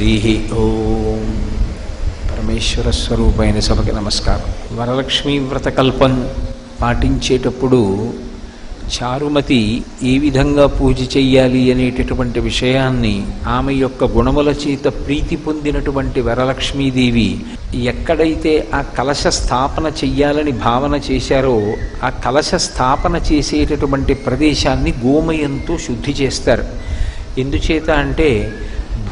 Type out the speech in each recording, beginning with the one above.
హరి ఓం. పరమేశ్వర స్వరూపైన సభకి నమస్కారం. వరలక్ష్మీ వ్రతకల్పం పాటించేటప్పుడు చారుమతి ఏ విధంగా పూజ చెయ్యాలి అనేటటువంటి విషయాన్ని ఆమె యొక్క గుణముల చేత ప్రీతి పొందినటువంటి వరలక్ష్మీదేవి ఎక్కడైతే ఆ కలశ స్థాపన చెయ్యాలని భావన చేశారో ఆ కలశ స్థాపన చేసేటటువంటి ప్రదేశాన్ని గోమయంతో శుద్ధి చేస్తారు. ఎందుచేత అంటే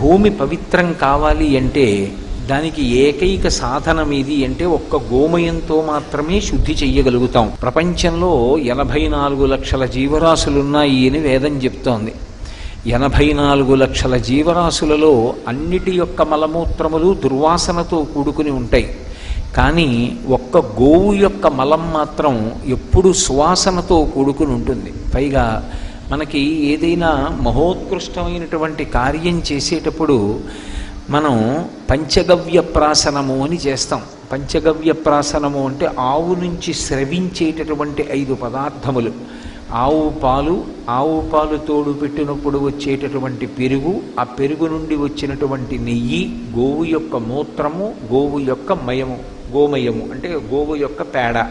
భూమి పవిత్రం కావాలి అంటే దానికి ఏకైక సాధనం ఏది అంటే ఒక్క గోమయంతో మాత్రమే శుద్ధి చెయ్యగలుగుతాం. ప్రపంచంలో ఎనభై నాలుగు లక్షల జీవరాశులున్నాయి అని వేదం చెప్తోంది. ఎనభై నాలుగు లక్షల జీవరాశులలో అన్నిటి యొక్క మలమూత్రములు దుర్వాసనతో కూడుకుని ఉంటాయి. కానీ ఒక్క గోవు యొక్క మలం మాత్రం ఎప్పుడు సువాసనతో కూడుకుని ఉంటుంది. పైగా మనకి ఏదైనా మహోత్కృష్టమైనటువంటి కార్యం చేసేటప్పుడు మనం పంచగవ్య ప్రాసనము అని చేస్తాం. పంచగవ్య ప్రాసనము అంటే ఆవు నుంచి స్రవించేటటువంటి ఐదు పదార్థములు. ఆవు పాలు ఆవు పాలు తోడు పెట్టినప్పుడు వచ్చేటటువంటి పెరుగు ఆ పెరుగు నుండి వచ్చినటువంటి నెయ్యి గోవు యొక్క మూత్రము గోవు యొక్క మయము గోమయము అంటే గోవు యొక్క పేడ.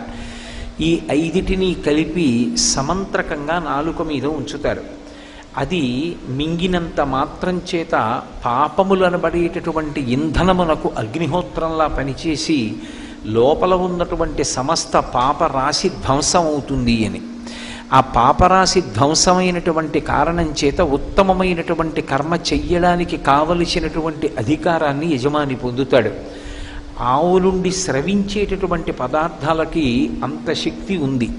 ఈ ఐదిటిని కలిపి సమంత్రకంగా నాలుక మీద ఉంచుతారు. అది మింగినంత మాత్రం చేత పాపములనబడేటటువంటి ఇంధనమునకు అగ్నిహోత్రంలా పనిచేసి లోపల ఉన్నటువంటి సమస్త పాపరాశి ధ్వంసం అవుతుంది అని. ఆ పాపరాశి ధ్వంసమైనటువంటి కారణం చేత ఉత్తమమైనటువంటి కర్మ చెయ్యడానికి కావలసినటువంటి అధికారాన్ని యజమాని పొందుతాడు. ఆవులుండి స్రవించేటటువంటి పదార్థాలకి అంత శక్తి ఉంది.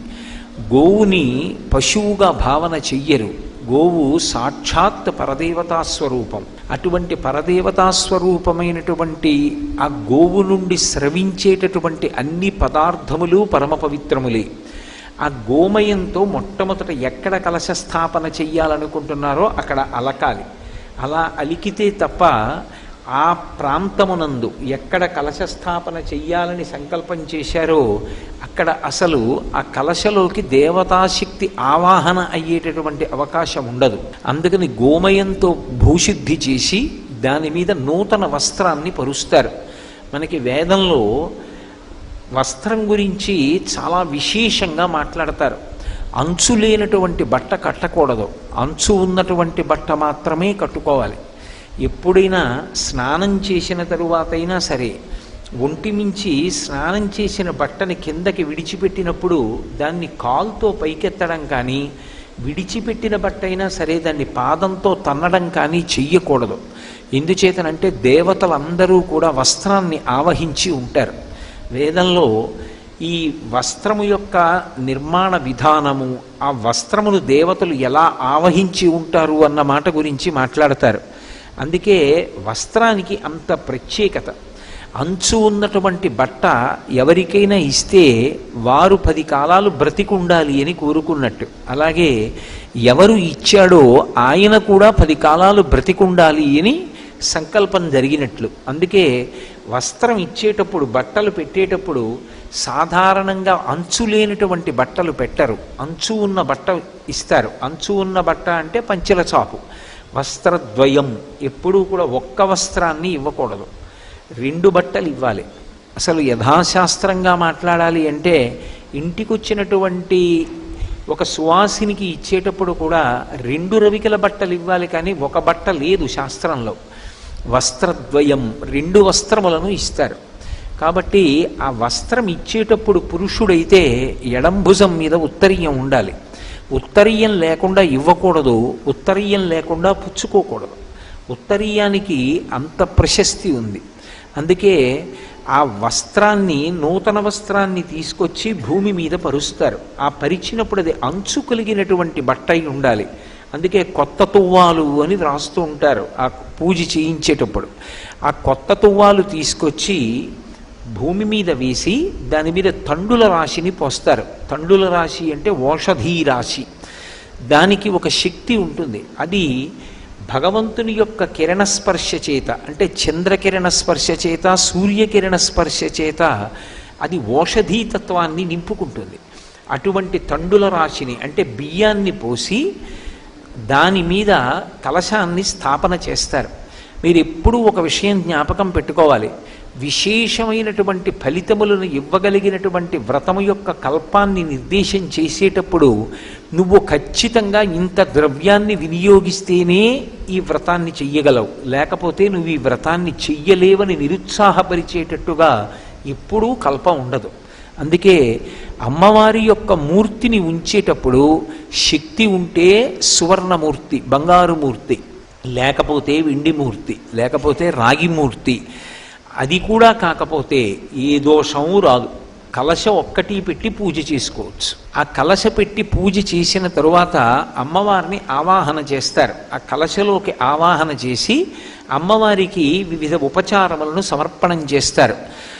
గోవుని పశువుగా భావన చెయ్యరు. గోవు సాక్షాత్ పరదేవతా స్వరూపం. అటువంటి పరదేవతా స్వరూపమైనటువంటి ఆ గోవు నుండి స్రవించేటటువంటి అన్ని పదార్థములు పరమ పవిత్రములే. ఆ గోమయంతో మొట్టమొదట ఎక్కడ కలశ స్థాపన చెయ్యాలనుకుంటున్నారో అక్కడ అలకాలి. అలా అలికితే తప్ప ఆ ప్రాంతమునందు ఎక్కడ కలశ స్థాపన చెయ్యాలని సంకల్పం చేశారో అక్కడ అసలు ఆ కలశలోకి దేవతాశక్తి ఆవాహన అయ్యేటటువంటి అవకాశం ఉండదు. అందుకని గోమయంతో భూశుద్ధి చేసి దాని మీద నూతన వస్త్రాన్ని పరుస్తారు. మనకి వేదంలో వస్త్రం గురించి చాలా విశేషంగా మాట్లాడతారు. అంచు లేనటువంటి బట్ట కట్టకూడదు. అంచు ఉన్నటువంటి బట్ట మాత్రమే కట్టుకోవాలి. ఎప్పుడైనా స్నానం చేసిన తరువాతైనా సరే ఒంటి మించి స్నానం చేసిన బట్టని కిందకి విడిచిపెట్టినప్పుడు దాన్ని కాల్తో పైకెత్తడం కానీ విడిచిపెట్టిన బట్ట అయినా సరే దాన్ని పాదంతో తన్నడం కానీ చెయ్యకూడదు. ఎందుచేతనంటే దేవతలందరూ కూడా వస్త్రాన్ని ఆవహించి ఉంటారు. వేదంలో ఈ వస్త్రము యొక్క నిర్మాణ విధానము ఆ వస్త్రమును దేవతలు ఎలా ఆవహించి ఉంటారు అన్న మాట గురించి మాట్లాడతారు. అందుకే వస్త్రానికి అంత ప్రత్యేకత. అంచు ఉన్నటువంటి బట్ట ఎవరికైనా ఇస్తే వారు పది కాలాలు బ్రతికుండాలి అని కోరుకున్నట్టు. అలాగే ఎవరు ఇచ్చాడో ఆయన కూడా పది కాలాలు బ్రతికుండాలి అని సంకల్పం జరిగినట్లు. అందుకే వస్త్రం ఇచ్చేటప్పుడు బట్టలు పెట్టేటప్పుడు సాధారణంగా అంచు లేనటువంటి బట్టలు పెట్టరు. అంచు ఉన్న బట్ట ఇస్తారు. అంచు ఉన్న బట్ట అంటే పంచెల చాపు. వస్త్రద్వయం. ఎప్పుడూ కూడా ఒక్క వస్త్రాన్ని ఇవ్వకూడదు. రెండు బట్టలు ఇవ్వాలి. అసలు యథాశాస్త్రంగా మాట్లాడాలి అంటే ఇంటికొచ్చినటువంటి ఒక సువాసినికి ఇచ్చేటప్పుడు కూడా రెండు రవికల బట్టలు ఇవ్వాలి కానీ ఒక బట్ట లేదు శాస్త్రంలో. వస్త్రద్వయం. రెండు వస్త్రములను ఇస్తారు. కాబట్టి ఆ వస్త్రం ఇచ్చేటప్పుడు పురుషుడైతే ఎడంభుజం మీద ఉత్తరీయం ఉండాలి. ఉత్తరీయం లేకుండా ఇవ్వకూడదు ఉత్తరీయం లేకుండా పుచ్చుకోకూడదు. ఉత్తరీయానికి అంత ప్రశస్తి ఉంది. అందుకే ఆ వస్త్రాన్ని నూతన వస్త్రాన్ని తీసుకొచ్చి భూమి మీద పరుస్తారు. ఆ పరిచినప్పుడు అది అంచు కలిగినటువంటి బట్టయి ఉండాలి. అందుకే కొత్త తువ్వాలు అని రాస్తూ ఉంటారు ఆ పూజ చేయించేటప్పుడు. ఆ కొత్త తువ్వాలు తీసుకొచ్చి భూమి మీద వేసి దాని మీద తండుల రాశిని పోస్తారు. తండుల రాశి అంటే ఓషధీ రాశి. దానికి ఒక శక్తి ఉంటుంది. అది భగవంతుని యొక్క కిరణ స్పర్శ చేత అంటే చంద్రకిరణ స్పర్శ చేత సూర్యకిరణ స్పర్శ చేత అది ఓషధీతత్వాన్ని నింపుకుంటుంది. అటువంటి తండుల రాశిని అంటే బియ్యాన్ని పోసి దాని మీద కలశాన్ని స్థాపన చేస్తారు. మీరు ఎప్పుడూ ఒక విషయం జ్ఞాపకం పెట్టుకోవాలి. విశేషమైనటువంటి ఫలితములను ఇవ్వగలిగినటువంటి వ్రతము యొక్క కల్పాన్ని నిర్దేశం చేసేటప్పుడు నువ్వు ఖచ్చితంగా ఇంత ద్రవ్యాన్ని వినియోగిస్తేనే ఈ వ్రతాన్ని చెయ్యగలవు. లేకపోతే నువ్వు ఈ వ్రతాన్ని చెయ్యలేవని నిరుత్సాహపరిచేటట్టుగా ఎప్పుడూ కల్పం ఉండదు. అందుకే అమ్మవారి యొక్క మూర్తిని ఉంచేటప్పుడు శక్తి ఉంటే సువర్ణమూర్తి బంగారు మూర్తి లేకపోతే వెండి మూర్తి లేకపోతే రాగి మూర్తి అది కూడా కాకపోతే ఏ దోషము రాదు. కలశ ఒక్కటి పెట్టి పూజ చేసుకోవచ్చు. ఆ కలశ పెట్టి పూజ చేసిన తరువాత అమ్మవారిని ఆవాహన చేస్తారు. ఆ కలశలోకి ఆవాహన చేసి అమ్మవారికి వివిధ ఉపచారములను సమర్పణం చేస్తారు.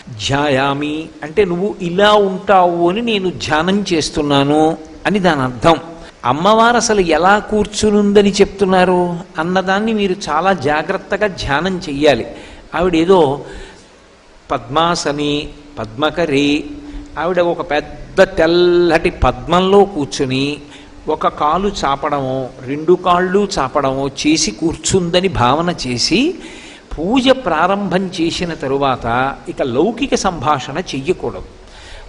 ధ్యాయామి అంటే నువ్వు ఇలా ఉంటావు అని నేను ధ్యానం చేస్తున్నాను అని దాని అర్థం. అమ్మవారు అసలు ఎలా కూర్చునుందని చెప్తున్నారు? అన్నదాన్ని మీరు చాలా జాగ్రత్తగా ధ్యానం చెయ్యాలి. ఆవిడేదో పద్మాసని పద్మకరి. ఆవిడ ఒక పెద్ద తెల్లటి పద్మంలో కూర్చుని ఒక కాలు చాపడమో రెండు కాళ్ళు చాపడమో చేసి కూర్చుందని భావన చేసి పూజ ప్రారంభం చేసిన తరువాత ఇక లౌకిక సంభాషణ చెయ్యకూడదు.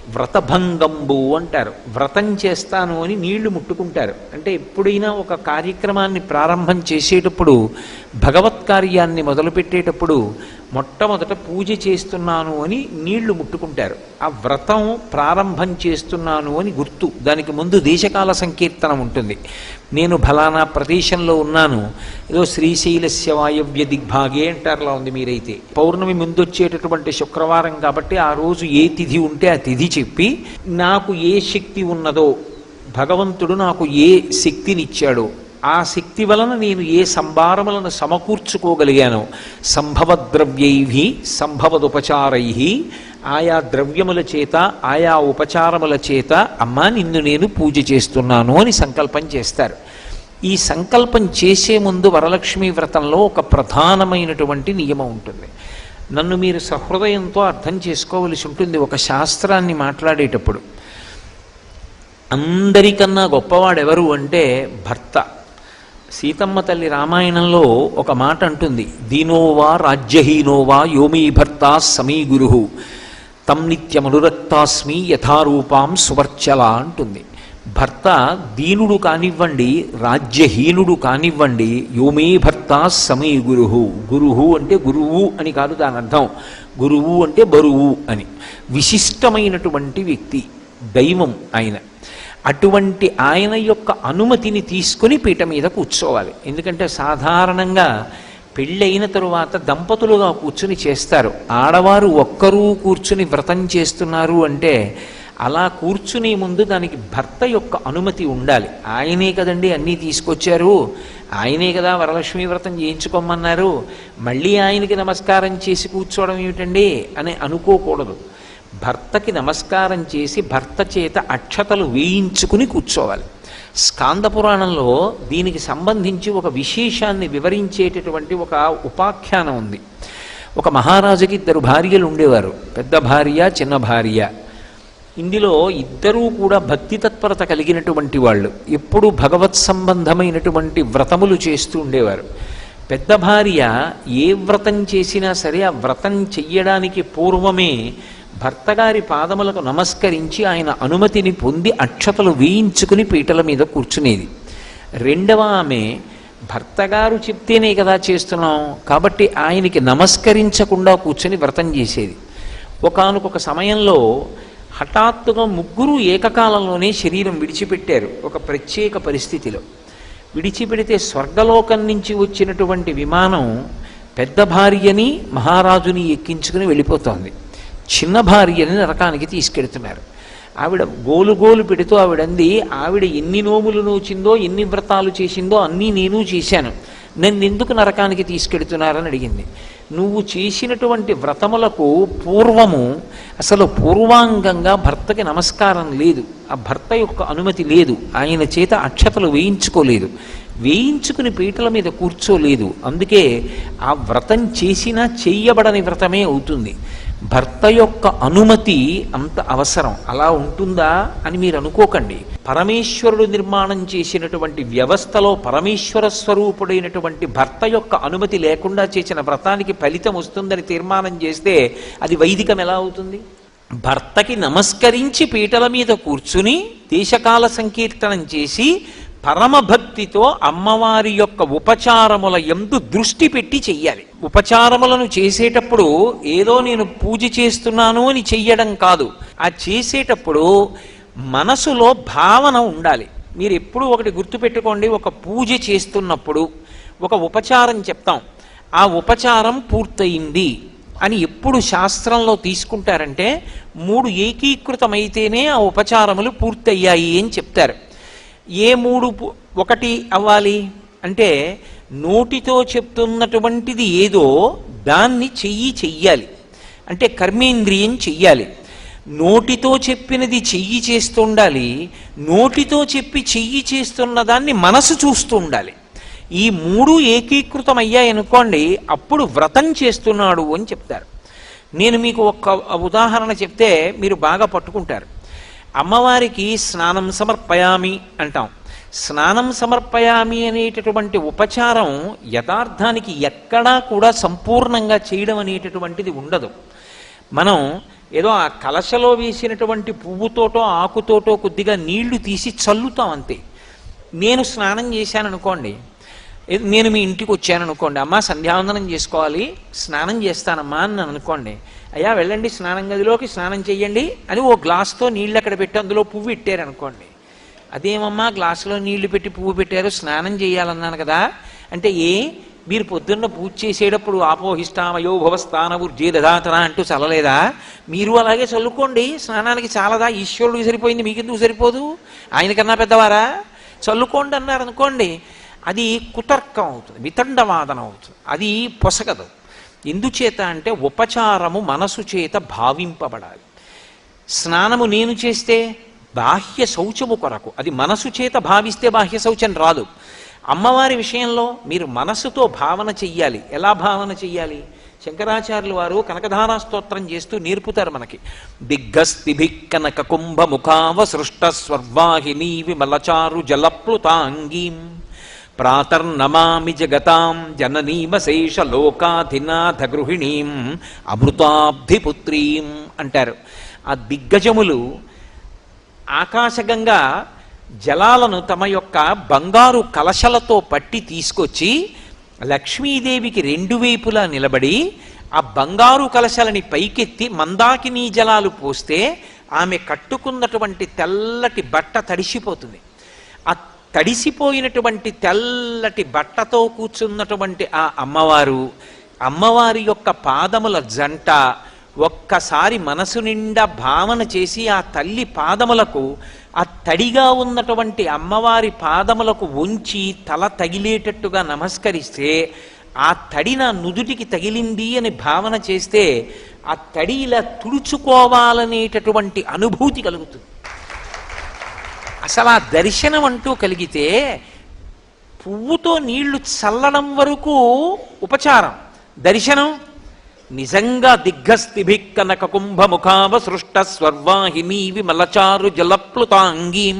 వ్రతభంగంబు అంటారు. వ్రతం చేస్తాను అని నీళ్ళు ముట్టుకుంటారు. అంటే ఎప్పుడైనా ఒక కార్యక్రమాన్ని ప్రారంభం చేసేటప్పుడు భగవత్ కార్యాన్ని మొదలుపెట్టేటప్పుడు మొట్టమొదట పూజ చేస్తున్నాను అని నీళ్ళు ముట్టుకుంటారు. ఆ వ్రతం ప్రారంభం చేస్తున్నాను అని గుర్తు. దానికి ముందు దేశకాల సంకీర్తనం ఉంటుంది. నేను ఫలానా ప్రదేశంలో ఉన్నాను. ఏదో శ్రీశైలస్య వాయవ్య దిగ్భాగే అంటారులా ఉంది మీరైతే. పౌర్ణమి ముందు వచ్చేటటువంటి శుక్రవారం కాబట్టి ఆ రోజు ఏ తిథి ఉంటే ఆ తిథి చెప్పి నాకు ఏ శక్తి ఉన్నదో భగవంతుడు నాకు ఏ శక్తినిచ్చాడో ఆ శక్తి వలన నేను ఏ సంభారములను సమకూర్చుకోగలిగానో సంభవ ద్రవ్యై సంభవదుపచారై ఆయా ద్రవ్యముల చేత ఆయా ఉపచారముల చేత అమ్మా నిన్ను నేను పూజ చేస్తున్నాను అని సంకల్పం చేస్తారు. ఈ సంకల్పం చేసే ముందు వరలక్ష్మి వ్రతంలో ఒక ప్రధానమైనటువంటి నియమం ఉంటుంది. నన్ను మీరు సహృదయంతో అర్థం చేసుకోవలసి ఉంటుంది ఒక శాస్త్రాన్ని మాట్లాడేటప్పుడు. అందరికన్నా గొప్పవాడెవరు అంటే భర్త. సీతమ్మ తల్లి రామాయణంలో ఒక మాట అంటుంది. దీనోవా రాజ్యహీనోవా యోమీ భర్త సమీ గురు. తం నిత్యమనురక్తాస్మి యథారూపాం సువర్చల అంటుంది. భర్త దీనుడు కానివ్వండి రాజ్యహీనుడు కానివ్వండి యోమే భర్త సమీ గురువు గురువు అంటే గురువు అని కాదు దాని అర్థం. గురువు అంటే బరువు అని. విశిష్టమైనటువంటి వ్యక్తి దైవం ఆయన. అటువంటి ఆయన యొక్క అనుమతిని తీసుకుని పీట మీద కూర్చోవాలి. ఎందుకంటే సాధారణంగా పెళ్ళైన తరువాత దంపతులుగా కూర్చుని చేస్తారు. ఆడవారు ఒక్కరూ కూర్చుని వ్రతం చేస్తున్నారు అంటే అలా కూర్చునే ముందు దానికి భర్త యొక్క అనుమతి ఉండాలి. ఆయనే కదండి అన్నీ తీసుకొచ్చారు. ఆయనే కదా వరలక్ష్మి వ్రతం చేయించుకోమన్నారు. మళ్ళీ ఆయనకి నమస్కారం చేసి కూర్చోవడం ఏమిటండి? అని అనుకోకూడదు. భర్తకి నమస్కారం చేసి భర్త చేత అక్షతలు వేయించుకుని కూర్చోవాలి. స్కాంద పురాణంలో దీనికి సంబంధించి ఒక విశేషాన్ని వివరించేటటువంటి ఒక ఉపాఖ్యానం ఉంది. ఒక మహారాజుకి ఇద్దరు భార్యలు ఉండేవారు. పెద్ద భార్య చిన్న భార్య. ఇందులో ఇద్దరూ కూడా భక్తి తత్పరత కలిగినటువంటి వాళ్ళు. ఎప్పుడూ భగవత్ సంబంధమైనటువంటి వ్రతములు చేస్తూ ఉండేవారు. పెద్ద భార్య ఏ వ్రతం చేసినా సరే ఆ వ్రతం చెయ్యడానికి పూర్వమే భర్తగారి పాదములకు నమస్కరించి ఆయన అనుమతిని పొంది అక్షతలు వేయించుకుని పీటల మీద కూర్చునేది. రెండవ ఆమె భర్తగారు చెప్తేనే కదా చేస్తున్నాం కాబట్టి ఆయనకి నమస్కరించకుండా కూర్చొని వ్రతం చేసేది. ఒకానొక సమయంలో హఠాత్తుగా ముగ్గురు ఏకకాలంలోనే శరీరం విడిచిపెట్టారు ఒక ప్రత్యేక పరిస్థితిలో. విడిచిపెడితే స్వర్గలోకం నుంచి వచ్చినటువంటి విమానం పెద్ద భార్యని మహారాజుని ఎక్కించుకుని వెళ్ళిపోతోంది. చిన్న భార్యని నరకానికి తీసుకెడుతున్నారు. ఆవిడ గోలు గోలు పెడుతూ ఆవిడంది ఆవిడ ఎన్ని నోములు నోచిందో ఎన్ని వ్రతాలు చేసిందో అన్నీ నేను చేశాను. నన్ను ఎందుకు నరకానికి తీసుకెడుతున్నారని అడిగింది. నువ్వు చేసినటువంటి వ్రతములకు పూర్వము అసలు పూర్వాంగంగా భర్తకి నమస్కారం లేదు. ఆ భర్త యొక్క అనుమతి లేదు. ఆయన చేత అక్షతలు వేయించుకోలేదు. వేయించుకుని పీటల మీద కూర్చోలేదు. అందుకే ఆ వ్రతం చేసినా చెయ్యబడని వ్రతమే అవుతుంది. భర్త యొక్క అనుమతి అంత అవసరం. అలా ఉంటుందా అని మీరు అనుకోకండి. పరమేశ్వరుడు నిర్మాణం చేసినటువంటి వ్యవస్థలో పరమేశ్వర స్వరూపుడైనటువంటి భర్త యొక్క అనుమతి లేకుండా చేసిన వ్రతానికి ఫలితం వస్తుందని తీర్మానం చేస్తే అది వైదికం ఎలా అవుతుంది? భర్తకి నమస్కరించి పీటల మీద కూర్చుని దేశకాల సంకీర్తనం చేసి పరమభక్తితో అమ్మవారి యొక్క ఉపచారముల ఎందు దృష్టి పెట్టి చెయ్యాలి. ఉపచారములను చేసేటప్పుడు ఏదో నేను పూజ చేస్తున్నాను అని చెయ్యడం కాదు. ఆ చేసేటప్పుడు మనసులో భావన ఉండాలి. మీరు ఎప్పుడు ఒకటి గుర్తుపెట్టుకోండి ఒక పూజ చేస్తున్నప్పుడు ఒక ఉపచారం చెప్తాం. ఆ ఉపచారం పూర్తయింది అని ఎప్పుడు శాస్త్రంలో తీసుకుంటారంటే మూడు ఏకీకృతమైతేనే ఆ ఉపచారములు పూర్తయ్యాయి అని చెప్తారు. ఏ మూడు ఒకటి అవ్వాలి? అంటే నోటితో చెప్తున్నటువంటిది ఏదో దాన్ని చెయ్యి చెయ్యాలి. అంటే కర్మేంద్రియం చెయ్యాలి. నోటితో చెప్పినది చెయ్యి చేస్తుండాలి. నోటితో చెప్పి చెయ్యి చేస్తున్న దాన్ని మనసు చూస్తూ ఉండాలి ఈ మూడు ఏకీకృతం అయ్యాయనుకోండి అప్పుడు వ్రతం చేస్తున్నాడు అని చెప్తారు. నేను మీకు ఒక్క ఉదాహరణ చెప్తే మీరు బాగా పట్టుకుంటారు. అమ్మవారికి స్నానం సమర్పయామి అంటాం. స్నానం సమర్పయామి అనేటటువంటి ఉపచారం యథార్థానికి ఎక్కడా కూడా సంపూర్ణంగా చేయడం అనేటటువంటిది ఉండదు. మనం ఏదో ఆ కలశలో వేసినటువంటి పువ్వుతోటో ఆకుతోటో కొద్దిగా నీళ్ళు తీసి చల్లుతాం అంతే. నేను స్నానం చేశాను అనుకోండి నేను మీ ఇంటికి వచ్చాను అనుకోండి అమ్మా సంధ్యావందనం చేసుకోవాలి స్నానం చేస్తానమ్మా అని అనుకోండి అయ్యా వెళ్ళండి స్నానం గదిలోకి స్నానం చెయ్యండి అని ఓ గ్లాస్తో నీళ్ళు అక్కడ పెట్టి అందులో పువ్వు ఇట్టారు అనుకోండి అదేమమ్మా గ్లాసులో నీళ్ళు పెట్టి పువ్వు పెట్టారు స్నానం చేయాలన్నాను కదా. అంటే ఏ మీరు పొద్దున్న పూజ చేసేటప్పుడు ఆపోహిష్టామయో భవస్థాన దదాతన అంటూ చల్లలేదా? మీరు అలాగే చల్లుకోండి స్నానానికి చాలదా? ఈశ్వరుడికి సరిపోయింది మీకెందుకు సరిపోదు? ఆయనకన్నా పెద్దవారా? చల్లుకోండి అన్నారు అనుకోండి అది కుతర్కం అవుతుంది వితండవాదన అవుతుంది. అది పొసగదు. ఎందుచేత అంటే ఉపచారము మనసు చేత భావింపబడాలి. స్నానము నేను చేస్తే బాహ్య శౌచము కొరకు అది మనసు చేత భావిస్తే బాహ్య శౌచం రాదు. అమ్మవారి విషయంలో మీరు మనసుతో భావన చెయ్యాలి. ఎలా భావన చెయ్యాలి? శంకరాచార్యులు వారు కనకధారా స్తోత్రం చేస్తూ నేర్పుతారు మనకి. దిగ్గస్తిభి కనక కుంభ ముఖావ సృష్ట స్వర్వాహిని విమలచారు జలప్లుతాంగీం. ప్రాతర్నమామి జగతాం జననీమశేష లోకాధినాథ గృహిణీం అమృతాబ్ధిపుత్రీం అంటారు. ఆ దిగ్గజములు ఆకాశగంగా జలాలను తమ యొక్క బంగారు కలశలతో పట్టి తీసుకొచ్చి లక్ష్మీదేవికి రెండు వైపులా నిలబడి ఆ బంగారు కలశలని పైకెత్తి మందాకినీ జలాలు పోస్తే ఆమె కట్టుకున్నటువంటి తెల్లటి బట్ట తడిసిపోతుంది. ఆ తడిసిపోయినటువంటి తెల్లటి బట్టతో కూర్చున్నటువంటి ఆ అమ్మవారు అమ్మవారి యొక్క పాదముల జంట ఒక్కసారి మనసు నిండా భావన చేసి ఆ తల్లి పాదములకు ఆ తడిగా ఉన్నటువంటి అమ్మవారి పాదములకు ఉంచి తల తగిలేటట్టుగా నమస్కరిస్తే ఆ తడి నా నుదుటికి తగిలింది అని భావన చేస్తే ఆ తడి ఇలా తుడుచుకోవాలనేటటువంటి అనుభూతి కలుగుతుంది. అసలు ఆ దర్శనం అంటూ కలిగితే పువ్వుతో నీళ్ళు చల్లడం వరకు ఉపచారం. దర్శనం నిజంగా దిగ్గస్థిభిక్ కనక కుంభముఖావ సృష్ట స్వర్వాహిని విమలచారు జలప్లుతాంగీం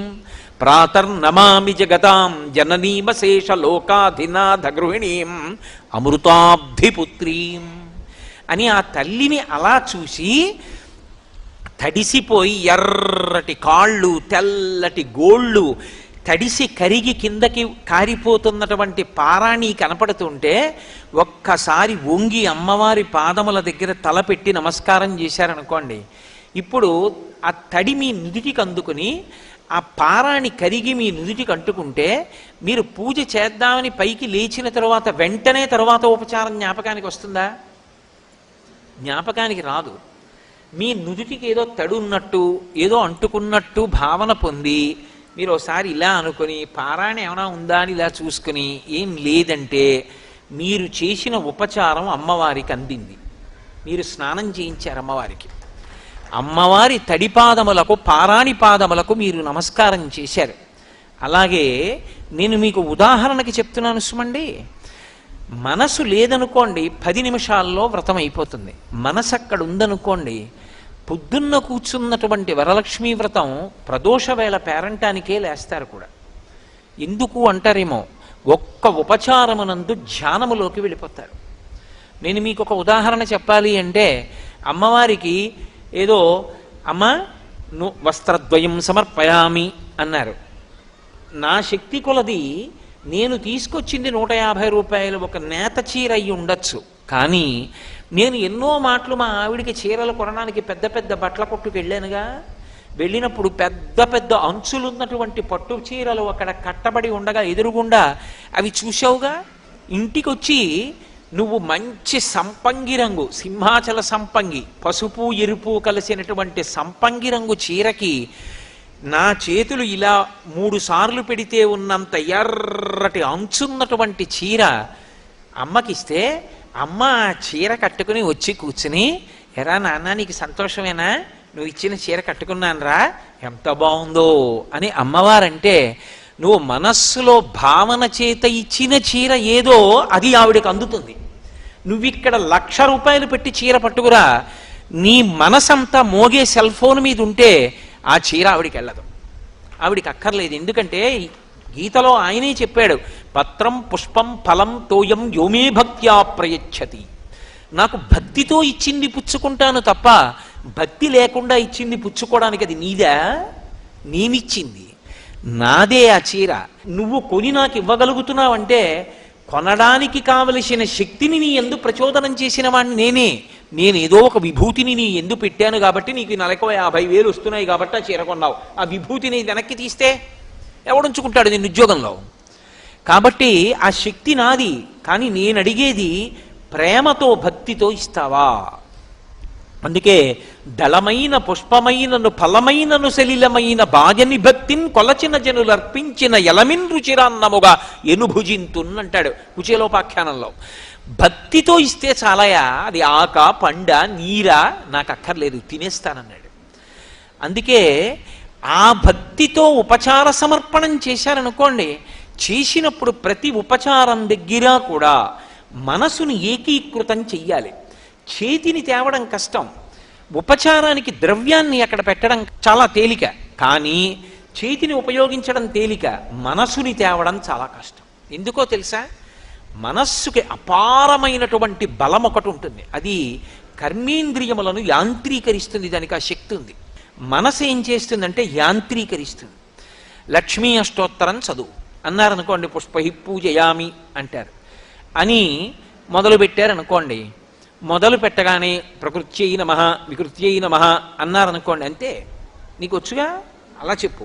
ప్రాతర్నమామి జగతాం జననీమశేష లోకాధినాథ గృహిణీం అమృతాబ్ధిపుత్రీం అని ఆ తల్లిని అలా చూసి తడిసిపోయి ఎర్రటి కాళ్ళు తెల్లటి గోళ్ళు తడిసి కరిగి కిందకి కారిపోతున్నటువంటి పారాణి కనపడుతుంటే ఒక్కసారి వంగి అమ్మవారి పాదముల దగ్గర తలపెట్టి నమస్కారం చేశారనుకోండి. ఇప్పుడు ఆ తడి మీ నుదిటికి అందుకుని ఆ పారాణి కరిగి మీ నుదిటికి అంటుకుంటే మీరు పూజ చేద్దామని పైకి లేచిన తర్వాత వెంటనే తర్వాత ఉపచారం జ్ఞాపకానికి వస్తుందా? జ్ఞాపకానికి రాదు. మీ నుదుటికి ఏదో తడున్నట్టు ఏదో అంటుకున్నట్టు భావన పొంది మీరు ఒకసారి ఇలా అనుకొని పారాయణ ఏమైనా ఉందా అని ఇలా చూసుకుని ఏం లేదంటే మీరు చేసిన ఉపచారం అమ్మవారికి అందింది. మీరు స్నానం చేయించారు అమ్మవారికి. అమ్మవారి తడిపాదములకు పారాణి పాదములకు మీరు నమస్కారం చేశారు. అలాగే నేను మీకు ఉదాహరణకి చెప్తున్నాను సుమండి. మనసు లేదనుకోండి పది నిమిషాల్లో వ్రతం అయిపోతుంది మనసు అక్కడ ఉందనుకోండి పొద్దున్న కూర్చున్నటువంటి వరలక్ష్మీ వ్రతం ప్రదోష వేళ పేరంటానికే లేస్తారు కూడా. ఎందుకు అంటారేమో ఒక్క ఉపచారమునందు ధ్యానములోకి వెళ్ళిపోతారు. నేను మీకు ఒక ఉదాహరణ చెప్పాలి అంటే అమ్మవారికి ఏదో అమ్మ ను వస్త్రద్వయం సమర్పయామి అన్నారు. నా శక్తి కొలది నేను తీసుకొచ్చింది నూట యాభై రూపాయలు ఒక నేత చీర అయి ఉండొచ్చు. కానీ నేను ఎన్నో మాటలు మా ఆవిడికి చీరలు కొనడానికి పెద్ద పెద్ద బట్టల కొట్టుకు వెళ్ళానుగా. వెళ్ళినప్పుడు పెద్ద పెద్ద అంచులున్నటువంటి పట్టు చీరలు అక్కడ కట్టబడి ఉండగా ఎదురుగుండా అవి చూసావుగా ఇంటికి వచ్చి నువ్వు మంచి సంపంగి రంగు సింహాచల సంపంగి పసుపు ఎరుపు కలిసినటువంటి సంపంగి రంగు చీరకి నా చేతులు ఇలా మూడు సార్లు పెడితే ఉన్నంత ఎర్రటి అంచున్నటువంటి చీర అమ్మకిస్తే అమ్మ ఆ చీర కట్టుకుని వచ్చి కూర్చుని ఎరా నాన్న నీకు సంతోషమేనా? నువ్వు ఇచ్చిన చీర కట్టుకున్నానురా? ఎంత బాగుందో అని అమ్మవారంటే నువ్వు మనస్సులో భావన చేత ఇచ్చిన చీర ఏదో అది ఆవిడకి అందుతుంది. నువ్విక్కడ లక్ష రూపాయలు పెట్టి చీర పట్టుకురా. నీ మనసంతా మోగే సెల్ ఫోన్ మీద ఉంటే ఆ చీర ఆవిడికి వెళ్ళదు. ఆవిడికి అక్కర్లేదు. ఎందుకంటే గీతలో ఆయనే చెప్పాడు పత్రం పుష్పం ఫలం తోయం యోమే భక్త్యా ప్రయచ్చతి. నాకు భక్తితో ఇచ్చింది పుచ్చుకుంటాను తప్ప భక్తి లేకుండా ఇచ్చింది పుచ్చుకోవడానికి అది నీదా? నేనిచ్చింది. నాదే ఆ చీర. నువ్వు కొని నాకు ఇవ్వగలుగుతున్నావంటే కొనడానికి కావలసిన శక్తిని నీ ఎందు ప్రచోదనం చేసిన వాడిని నేనే. నేను ఏదో ఒక విభూతిని నీ ఎందు పెట్టాను కాబట్టి నీకు నెలకు యాభై వేలు వస్తున్నాయి కాబట్టి ఆ చీర కొన్నావు. ఆ విభూతిని వెనక్కి తీస్తే ఎవడుంచుకుంటాడు నేను ఉద్యోగంలో? కాబట్టి ఆ శక్తి నాది. కానీ నేను అడిగేది ప్రేమతో భక్తితో ఇస్తావా? అందుకే దళమైన పుష్పమైనను ఫలమైనను సలిలమైన బాజని భక్తిన్ కొలచిన జనులు అర్పించిన ఎలమిన్ రుచిరాన్నముగా ఎనుభుజింతున్ అంటాడు కుచేలోపాఖ్యానంలో భక్తితో ఇస్తే చాలయా? అది ఆక పండ నీరా నాకు అక్కర్లేదు తినేస్తానన్నాడు. అందుకే ఆ భక్తితో ఉపచార సమర్పణం చేశారనుకోండి చేసినప్పుడు ప్రతి ఉపచారం దగ్గర కూడా మనసును ఏకీకృతం చెయ్యాలి. చేతిని తేవడం కష్టం. ఉపచారానికి ద్రవ్యాన్ని అక్కడ పెట్టడం చాలా తేలిక. కానీ చేతిని ఉపయోగించడం తేలిక మనసుని తేవడం చాలా కష్టం. ఎందుకో తెలుసా? మనస్సుకి అపారమైనటువంటి బలం ఒకటి ఉంటుంది. అది కర్మేంద్రియములను యాంత్రీకరిస్తుంది దానికి ఆ శక్తి ఉంది. మనసు ఏం చేస్తుందంటే యాంత్రీకరిస్తుంది. లక్ష్మీ అష్టోత్తరం చదువు. అన్నారనుకోండి పుష్పహి పూజయామి అంటారు. అని మొదలుపెట్టారనుకోండి మొదలు పెట్టగానే ప్రకృతి అయిన మహా నమ అన్నారనుకోండి అంతే. నీకు వచ్చుగా? అలా చెప్పు.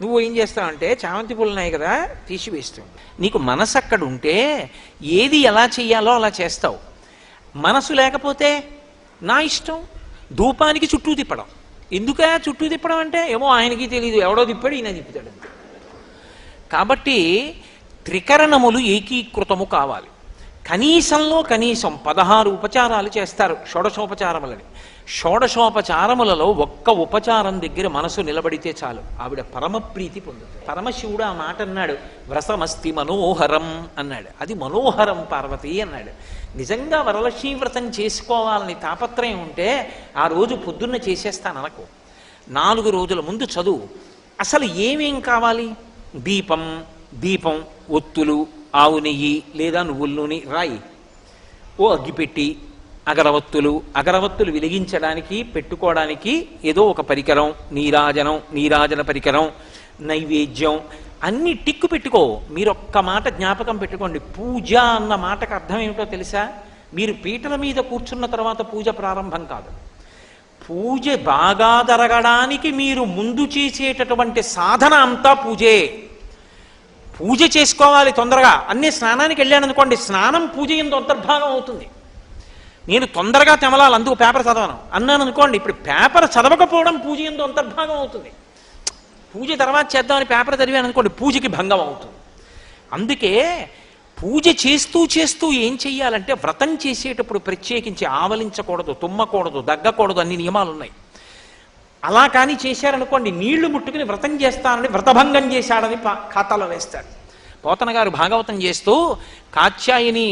నువ్వు ఏం చేస్తావంటే చామంతి పూలు ఉన్నాయి కదా తీసివేస్తావు నీకు మనసు అక్కడ ఉంటే ఏది ఎలా చెయ్యాలో అలా చేస్తావు. మనసు లేకపోతే నా ఇష్టం? ధూపానికి చుట్టూ తిప్పడం. ఎందుకా చుట్టూ తిప్పడం అంటే ఏమో ఆయనకి తెలియదు ఎవడో తిప్పాడు ఈయన తిప్పుతాడు కాబట్టి త్రికరణములు ఏకీకృతము కావాలి. కనీసంలో కనీసం పదహారు ఉపచారాలు చేస్తారు షోడశోపచారములని. షోడశోపచారములలో ఒక్క ఉపచారం దగ్గర మనసు నిలబడితే చాలు. ఆవిడ పరమప్రీతి పొందుతుంది. పరమశివుడు ఆ మాట అన్నాడు. వ్రతమస్తి మనోహరం అన్నాడు. అది మనోహరం పార్వతి అన్నాడు. నిజంగా వరలక్ష్మీ వ్రతం చేసుకోవాలని తాపత్రయం ఉంటే ఆ రోజు పొద్దున్న చేసేస్తాను అనకు. నాలుగు రోజుల ముందు చదువు. అసలు ఏమేం కావాలి? దీపం దీపం ఒత్తులు ఆవు నెయ్యి లేదా నువ్వుల నూనె రాయి. ఓ అగ్గిపెట్టి అగరవత్తులు అగరవత్తులు వెలిగించడానికి పెట్టుకోవడానికి ఏదో ఒక పరికరం నీరాజనం నీరాజన పరికరం నైవేద్యం అన్ని టిక్కు పెట్టుకో. మీరు ఒక్క మాట జ్ఞాపకం పెట్టుకోండి. పూజ అన్న మాటకు అర్థం ఏమిటో తెలుసా? మీరు పీటల మీద కూర్చున్న తర్వాత పూజ ప్రారంభం కాదు. పూజ బాగా జరగడానికి మీరు ముందు చేసేటటువంటి సాధన అంతా పూజే. పూజ చేసుకోవాలి తొందరగా. అన్ని స్నానానికి వెళ్ళాను అనుకోండి స్నానం పూజ ఎందు అంతర్భాగం అవుతుంది. నేను తొందరగా తెమలాలి అందుకు పేపర్ చదవను. అన్నాను అనుకోండి ఇప్పుడు పేపర్ చదవకపోవడం పూజ ఎందు అంతర్భాగం అవుతుంది. పూజ తర్వాత చేద్దామని పేపర్ చదివాను అనుకోండి పూజకి భంగం అవుతుంది. అందుకే పూజ చేస్తూ చేస్తూ ఏం చెయ్యాలంటే వ్రతం చేసేటప్పుడు ప్రత్యేకించి ఆవలించకూడదు తుమ్మకూడదు దగ్గకూడదు అన్ని నియమాలు ఉన్నాయి అలా కానీ చేశారనుకోండి నీళ్ళు ముట్టుకుని వ్రతం చేస్తానని వ్రతభంగం చేశాడని పా- ఖాతాలో వేస్తాడు పోతన గారు భాగవతం చేస్తూ కాత్యాయని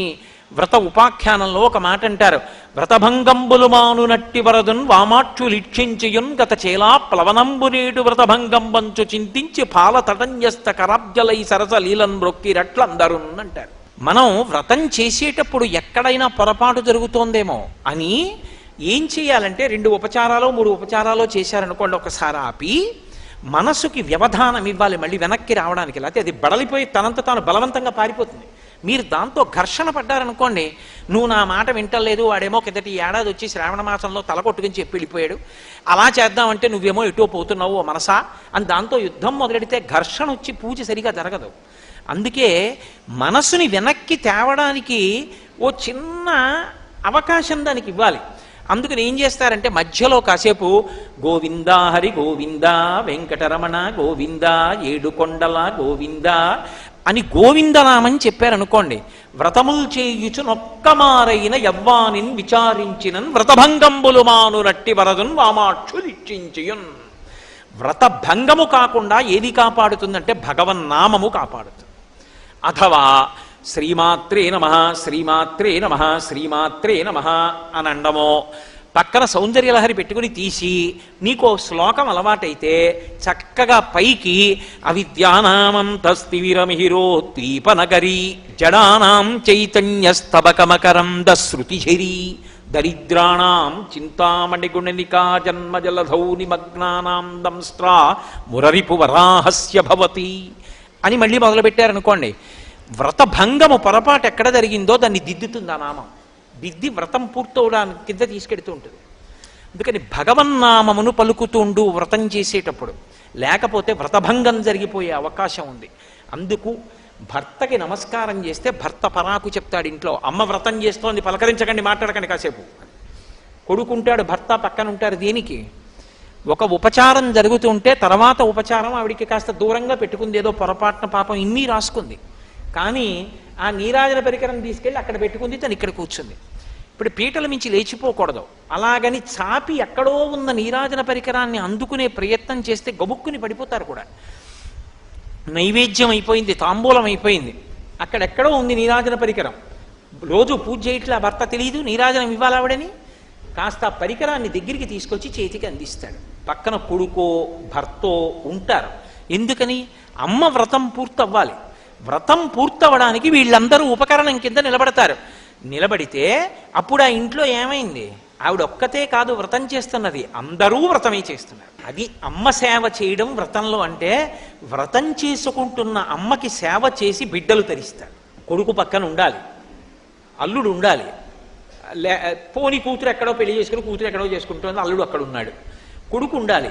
వ్రత ఉపాఖ్యానంలో ఒక మాట అంటారు. వ్రతభంగంబులు మానునట్టి వరదున్ వామాక్షులిక్షించియున్ గత చేలా ప్లవనంబు నేడు వ్రతభంగంబంచు చింతించి పాల తటంజస్త కరాబ్జలై సరస లీలన్ రొక్కిరట్లందరున్ అంటారు. మనం వ్రతం చేసేటప్పుడు ఎక్కడైనా పొరపాటు జరుగుతోందేమో అని ఏం చేయాలంటే రెండు ఉపచారాలు మూడు ఉపచారాలు చేశారనుకోండి ఒకసారి ఆపి మనసుకి వ్యవధానం ఇవ్వాలి మళ్ళీ వెనక్కి రావడానికి. లేకపోతే అది బడలిపోయి తనంత తాను బలవంతంగా పారిపోతుంది. మీరు దాంతో ఘర్షణ పడ్డారనుకోండి నువ్వు నా మాట వింటలేదు వాడేమో కిందటి ఏడాది వచ్చి శ్రావణ మాసంలో తలకొట్టుకుని చెప్పి వెళ్ళిపోయాడు. అలా చేద్దామంటే నువ్వేమో ఎటో పోతున్నావు ఓ మనసా? అని దాంతో యుద్ధం మొదలెడితే ఘర్షణ వచ్చి పూజ సరిగా జరగదు. అందుకే మనసుని వెనక్కి తేవడానికి ఓ చిన్న అవకాశం దానికి ఇవ్వాలి. అందుకని ఏం చేస్తారంటే మధ్యలో కాసేపు గోవిందా హరి గోవిందా వెంకటరమణ గోవిందా ఏడుకొండల గోవిందా అని గోవిందనామని చెప్పారనుకోండి వ్రతములు చేయుచు నొక్కమారైన యవ్వానిన్ విచారించినన్ వ్రతభంగంబులు మానురట్టి వరదున్ వామాక్షులిచ్చించియున్. వ్రతభంగము కాకుండా ఏది కాపాడుతుందంటే భగవన్నామము కాపాడుతుంది. అథవా శ్రీమాత్రే నమ శ్రీమాత్రే నమ శ్రీమాత్రే నమ అని అండమో పక్కన సౌందర్యలహరి పెట్టుకుని తీసి నీకో శ్లోకం అలవాటైతే చక్కగా పైకి అవిద్యానామంతస్తివిరమిహిరోత్వీపనగరి జడానాం చైతన్యస్తబకమకరంద శృతిఝరీ దరిద్రాణం చింతామణిగుణనికా జన్మజలధౌ నిమగ్నానాం దంస్ట్రా మురరిపు వరాహస్య భవతి అని మళ్ళీ మొదలుపెట్టారనుకోండి. వ్రతభంగము పొరపాటు ఎక్కడ జరిగిందో దాన్ని దిద్దుతుంది ఆ నామం. దిద్ది వ్రతం పూర్తవడానికి కింద తీసుకెడుతూ ఉంటుంది. అందుకని భగవన్నామమును పలుకుతుండు వ్రతం చేసేటప్పుడు. లేకపోతే వ్రతభంగం జరిగిపోయే అవకాశం ఉంది. అందుకు భర్తకి నమస్కారం చేస్తే భర్త పరాకు చెప్తాడు ఇంట్లో. అమ్మ వ్రతం చేస్తోంది పలకరించకండి మాట్లాడకండి కాసేపు. కొడుకుంటాడు భర్త పక్కన ఉంటారు దేనికి? ఒక ఉపచారం జరుగుతుంటే తర్వాత ఉపచారం ఆవిడికి కాస్త దూరంగా పెట్టుకుంది. ఏదో పొరపాటున పాపం ఇన్ని రాసుకుంది. కానీ ఆ నీరాజన పరికరం తీసుకెళ్ళి అక్కడ పెట్టుకుంది తను ఇక్కడ కూర్చుంది. ఇప్పుడు పీటల మించి లేచిపోకూడదు. అలాగని చాపి ఎక్కడో ఉన్న నీరాజన పరికరాన్ని అందుకునే ప్రయత్నం చేస్తే గబుక్కుని పడిపోతారు కూడా. నైవేద్యం అయిపోయింది తాంబూలం అయిపోయింది. అక్కడెక్కడో ఉంది నీరాజన పరికరం. రోజు పూజ చేయట్లా భర్త తెలియదు నీరాజనం ఇవ్వాలావిడని. కాస్త ఆ పరికరాన్ని దగ్గరికి తీసుకొచ్చి చేతికి అందిస్తాడు. పక్కన కొడుకో భర్తో ఉంటారు. ఎందుకని? అమ్మ వ్రతం పూర్తవ్వాలి. వ్రతం పూర్తవడానికి వీళ్ళందరూ ఉపకరణం కింద నిలబడతారు. నిలబడితే అప్పుడు ఆ ఇంట్లో ఏమైంది? ఆవిడ ఒక్కతే కాదు వ్రతం చేస్తున్నది. అందరూ వ్రతమే చేస్తున్నారు. అది అమ్మ సేవ చేయడం వ్రతంలో అంటే వ్రతం చేసుకుంటున్న అమ్మకి సేవ చేసి బిడ్డలు తరిస్తారు. కొడుకు పక్కన ఉండాలి. అల్లుడు ఉండాలి. లే పోని కూతురు ఎక్కడో పెళ్ళి చేసుకుని కూతురు ఎక్కడో చేసుకుంటోంది. అల్లుడు అక్కడ ఉన్నాడు. కొడుకు ఉండాలి.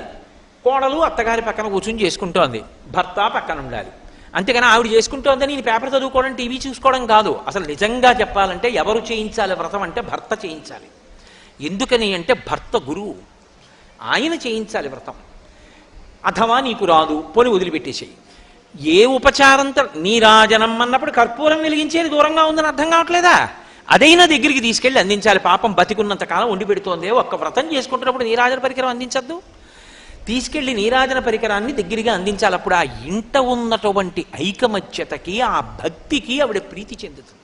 కోడలు అత్తగారి పక్కన కూర్చుని చేసుకుంటోంది. భర్త పక్కన ఉండాలి. అంతేగాని ఆవిడ చేసుకుంటోందని నేను పేపర్ చదువుకోవడం టీవీ చూసుకోవడం కాదు. అసలు నిజంగా చెప్పాలంటే ఎవరు చేయించాలి వ్రతం అంటే భర్త చేయించాలి. ఎందుకని అంటే భర్త గురువు. ఆయన చేయించాలి వ్రతం. అథవా నీకు రాదు పోని వదిలిపెట్టేసేయి. ఏ ఉపచారంతో నీరాజనం అన్నప్పుడు కర్పూరం వెలిగించేది దూరంగా ఉందని అర్థం కావట్లేదా? అదైనా దగ్గరికి తీసుకెళ్ళి అందించాలి. పాపం బతికున్నంత కాలం వండి పెడుతోంది. ఒక్క వ్రతం చేసుకుంటున్నప్పుడు నీరాజన పరికరం అందించద్దు. తీసుకెళ్ళి నీరాజన పరికరాన్ని దగ్గరగా అందించాలి. అప్పుడు ఆ ఇంట ఉన్నటువంటి ఐకమత్యతకి ఆ భక్తికి ఆవిడ ప్రీతి చెందుతుంది.